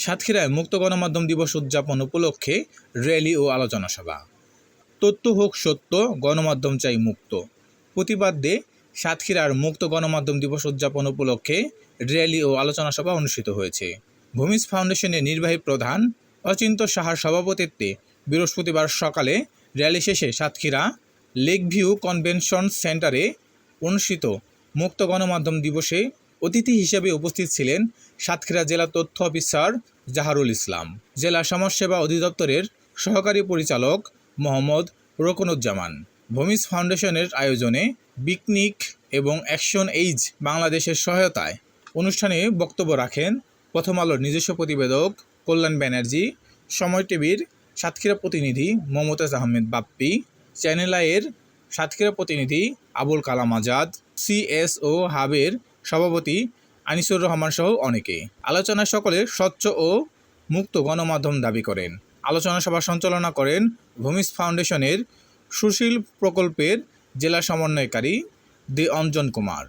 সাতক্ষীরায় মুক্ত গণমাধ্যম দিবস উদযাপন উপলক্ষে র্যালি ও আলোচনা সভা। তথ্য হোক সত্য, গণমাধ্যম চাই মুক্ত। প্রতিবাদ্যে সাতক্ষীরার মুক্ত গণমাধ্যম দিবস উদযাপন উপলক্ষে র্যালি ও আলোচনা সভা অনুষ্ঠিত হয়েছে। ভূমিজ ফাউন্ডেশনের নির্বাহী প্রধান অচিন্ত সাহার সভাপতিত্বে বৃহস্পতিবার সকালে র্যালি শেষে সাতক্ষীরা লেক ভিউ কনভেনশন সেন্টারে অনুষ্ঠিত মুক্ত গণমাধ্যম দিবসে অতিথি হিসেবে উপস্থিত ছিলেন সাতক্ষীরা জেলা তথ্য অফিসার জাহারুল ইসলাম, জেলা সমাজসেবা অধিদপ্তরের সহকারী পরিচালক মোহাম্মদ রোকনুজ্জামান ভূমিজ ফাউন্ডেশনের আয়োজনে বিকনিক এবং অ্যাকশন এইজ বাংলাদেশের সহায়তায় অনুষ্ঠানে বক্তব্য রাখেন প্রথম আলোর নিজস্ব প্রতিবেদক কল্যাণ ব্যানার্জি, সময় টিভির সাতক্ষীরা প্রতিনিধি মমতাজ আহমেদ বাপ্পি, চ্যানেল আইয়ের সাতক্ষীরা প্রতিনিধি আবুল কালাম আজাদ সিএসও হাবের সভাপতি আনিসুর রহমান সহ অনেকে। আলোচনা সকলে স্বচ্ছ ও মুক্ত গণমাধ্যম দাবি করেন। আলোচনা সভা সঞ্চালনা করেন ভূমিস ফাউন্ডেশনের সুশীল প্রকল্পের জেলা সমন্বয়কারী দে অঞ্জন কুমার।